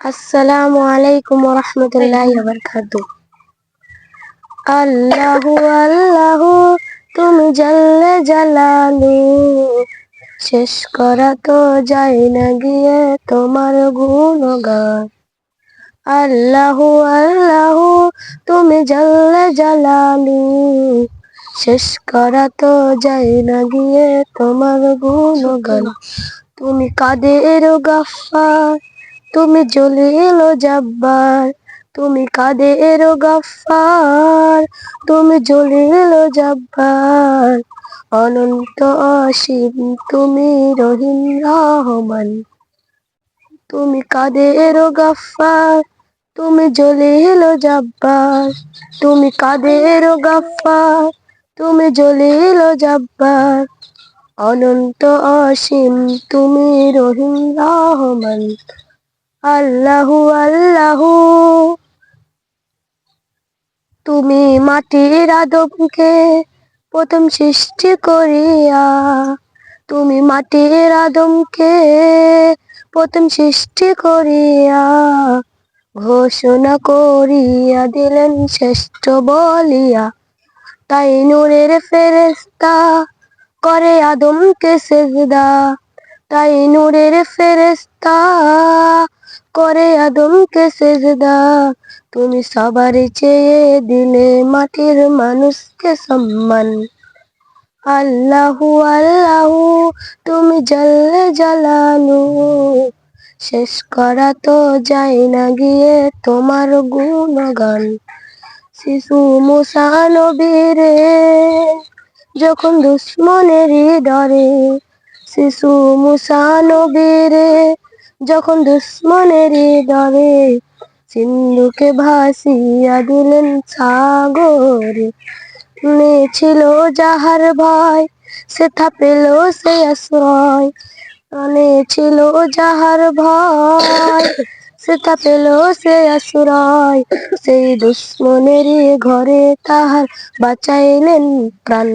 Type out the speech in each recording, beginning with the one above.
আসসালামু আলাইকুম রহমতুল্লাহ বরকাত আল্লাহু আল্লাহু, তুমি জাল্লে জালালু। শেষ করা তো যায় না গিয়ে তোমার গুণগান। আল্লাহু আল্লাহু, তুমি জাল্লে জালালু। শেষ করা তো যায় না গিয়ে তোমার গুণগান। তুমি কাদের গাফার তুমি জলিল জব্বার, তুমি কাদের গাফার তুমি জলিল জব্বার। অনন্ত অসীম, তুমি রহিম রহমান, তুমি কাদের গাফার তুমি জলিল জব্বার। তুমি কাদের গাফার তুমি জলিল জব্বার। অনন্ত অসীম, তুমি রহিম রহমান। আল্লাহু আল্লাহু। তুমি মাটির আদমকে প্রথম সৃষ্টি করিয়া, তুমি মাটির আদমকে প্রথম সৃষ্টি করিয়া ঘোষণা করিয়া দিলেন শ্রেষ্ঠ বলিয়া। তাই নূরের ফেরেস্তা করে আদমকে সেজদা তাই নূরের ফেরেস্তা করে আদমকে সেজদা। তুমি সবার চেয়ে দিলে মাটির মানুষকে সম্মান। আল্লাহু আল্লাহু, তুমি জল্লে জালালু। শেষ করা তো যায় না গিয়ে তোমার গুণগান। শিশু মুসা নবীরে, যখন দুশ্মনেরই ডরে শিশু মুসা নবীরে, যখন দুশ্মনেরই ডরে সিন্ধুকে ভাসিয়া দিলেন সাগরে ছিল যাহার ভয়, সেথা পেল সে আশ্রয়। প্রাণে ছিল যাহার ভয় সেটা পেল সে আশ্রয়। সেই দুশ্মনেরই ঘরে তাহার বাঁচাইলেন প্রাণ।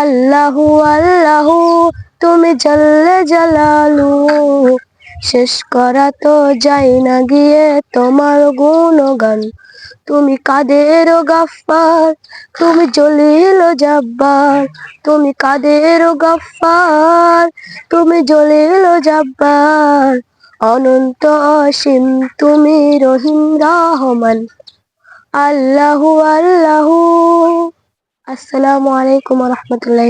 আল্লাহু আল্লাহু তুমি জাল্লে জালালু। শেষ করা তো যাই না গিয়ে তোমার গুণগান। তুমি কাদের গাফার তুমি জলিল জব্বার। তুমি কাদের গাফার তুমি জলিল জব্বার। অনন্ত অসীম, তুমি রহিম রহমান। আল্লাহু আল্লাহু। আসসালামু আলাইকুম রহমতুল্লাহ